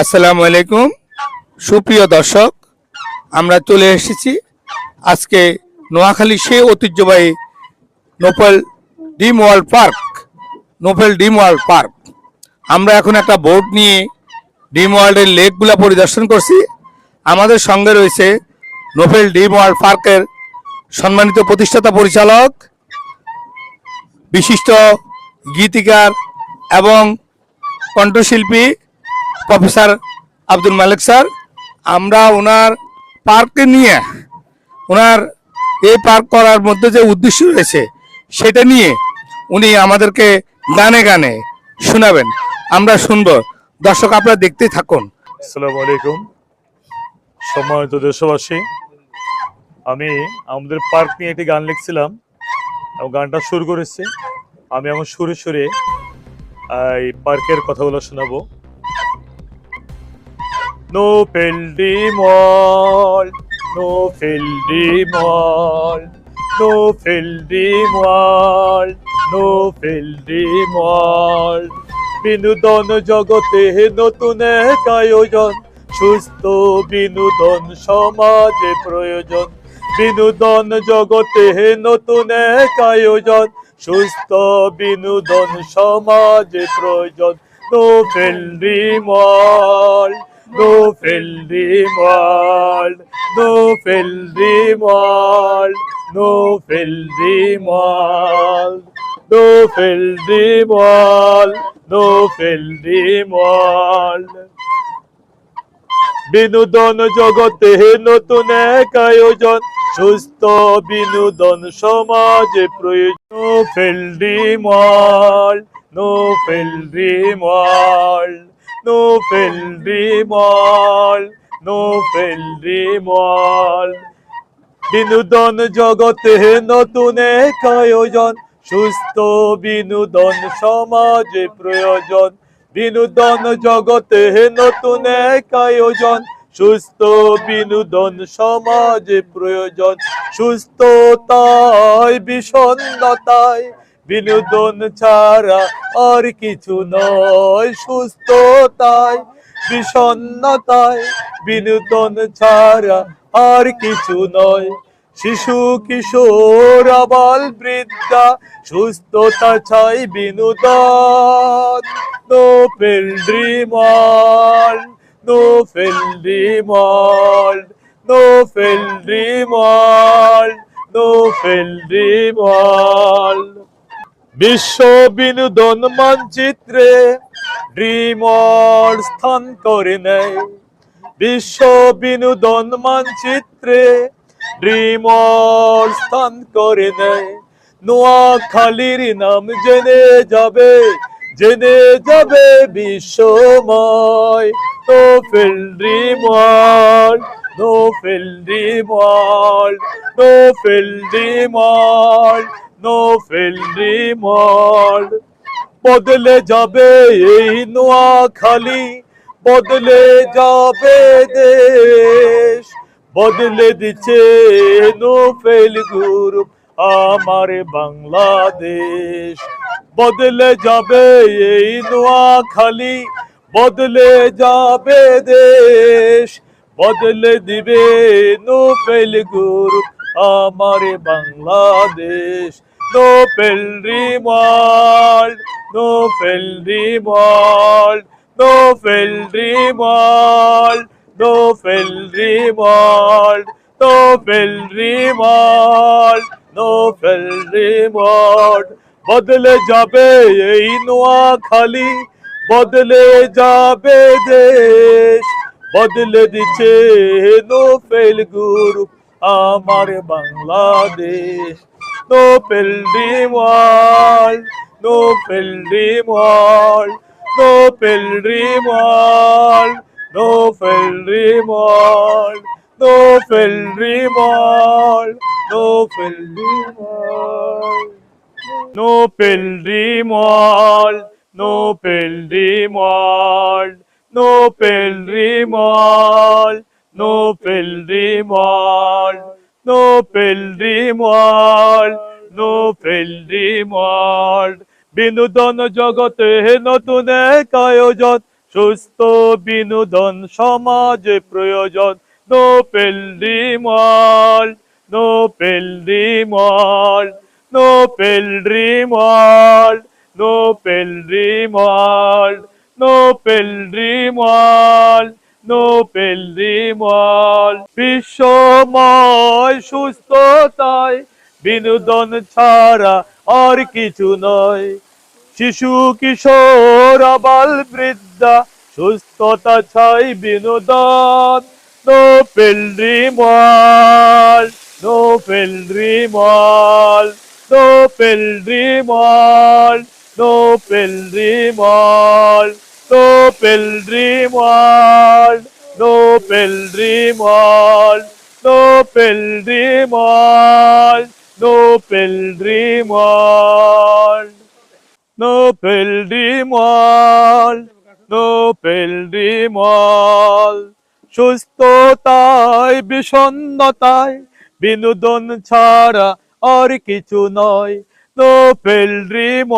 আসসালামু আলাইকুম। সুপ্রিয় দর্শক, আমরা চলে এসেছি আজকে নোয়াখালী সেই ঐতিহ্যবাহী নোপেল ডিম ওয়ার্ল্ড পার্ক নোপেল ডিম ওয়ার্ল্ড পার্ক। আমরা এখন একটা বোট নিয়ে ডিম ওয়ার্ল্ডের লেকগুলা পরিদর্শন করছি। আমাদের সঙ্গে রয়েছে নোপেল ডিম ওয়ার্ল্ড পার্কের সম্মানিত প্রতিষ্ঠাতা পরিচালক, বিশিষ্ট গীতিকার এবং কণ্ঠশিল্পী প্রফেসর আব্দুল মালিক স্যার, আমরা ওনার পার্কে নিয়ে, ওনার এই পার্ক করার মধ্যে যে উদ্দেশ্য রয়েছে, সেটা নিয়ে উনি আমাদেরকে গানে গানে শোনাবেন। আমরা শুনব। দর্শক, আপনারা দেখতেই থাকুন। আসসালামু আলাইকুম। সম্মানিত দেশবাসী, আমি আমাদের পার্ক নিয়ে একটি গান লিখছিলাম, এবং গানটা শুরু করেছি। আমি এখন সুরে সুরে এই পার্কের কথাগুলো শোনাবো। ফিল্ডি মল নো ফিল্ডি মল নো ফিল্ডি মল বিনোদন জগতে নতুন এক আয়োজন। সুস্থ বিনোদন সমাজে প্রয়োজন। বিনোদন জগতে নতুন এক আয়োজন। সুস্থ বিনোদন সমাজে প্রয়োজন। নো ফেলডি মল নো ফেলডি মল নো ফেলডি মল নো ফেলডি মল নো ফেলডি মল নো ফেলডি মল বিনোদন জগতে নতুন এক আয়োজন। সুস্থ বিনোদন সমাজে প্রয়োজন। ফেলডি মল নো ফেলডি মল মল নো ফেলডি মল বিনোদন জগতে নতুন এক আয়োজন, সুস্থ বিনোদন সমাজে প্রয়োজন। বিনোদন জগতে নতুন এক আয়োজন, সুস্থ বিনোদন সমাজে প্রয়োজন। সুস্থতায়, বিষণ্ণতায় বিনোদন ছাড়া আর কিছু নয়, সুস্থতায়, বিষণ্ণতায়। বিনোদন ছাড়া আর কিছু নয়, শিশু, কিশোর, আবাল, বৃদ্ধা। সুস্থতা চাই বিনোদন। নো ফেল ড্রিমল নো ফেল ড্রিমল নো ফেল ড্রিমল নো ফেল ড্রিমল বিশ্ব বিনোদন মানচিত্রে ড্রিমল স্থান করে নেয়। বিশ্ব বিনোদন মানচিত্রে ড্রিমল স্থান করে নেয়। নোয়াখালীর নাম জেনে যাবে জেনে যাবে বিশ্বময়। নো ফেল ড্রিমল নো ফেল ড্রিমল নো ফেল ফেল ড্রিমল বদলে যাবে এই নোয়াখালী, বদলে যাবে দেশ। বদলে দিচ্ছে নোফেল গ্রুপ আমার বাংলাদেশ। বদলে যাবে এই নোয়াখালী, বদলে যাবে দেশ। বদলে দিবে নোফেল গ্রুপ আমার বাংলাদেশ। নোফেল রিমাল নোফেল রিমাল নোফেল রিমাল নোফেল রিমাল নোফেল রিমাল নোফেল রিমাল বদলে যাবে এই নোয়াখালী, বদলে যাবে দেশ, বদলে দিচ্ছে নোফেল গ্রুপ আমার বাংলাদেশ। নোফেল রিমাল নোফেল রিমাল নোফেল রিমাল নোফেল রিমাল নোফেল রিমাল নোফেল রিমাল নোপেল রিমল নোপেল রিমল নোপেল রিমল নোপেল রিমল No perdimos, no perdimos. বিনোদন জগতে নতুন এক আয়োজন সুস্থ বিনোদন সমাজে প্রয়োজন নো পেলড্রিমল নো পেলড্রিমল নো পেলড্রিমল নো পেলড্রিমল নো পেলড্রিমল নোবেল রিমল বিশ্বময় সুস্থতায়, বিনোদন ছাড়া আর কিছু নয়। শিশু, কিশোর, আবাল বৃদ্ধা, সুস্থতা ছাই বিনোদন, নোবেল রিমল নো রিমল নোবেল রিমল নোবেল রিমল No pilgrim world, no pilgrim world, no pilgrim world, no pilgrim world, no pilgrim world, no pilgrim world. সুস্থতায় বিষণ্ণতায় বিনোদন ছাড়া আর কিছু নয় নো পেলড্রিম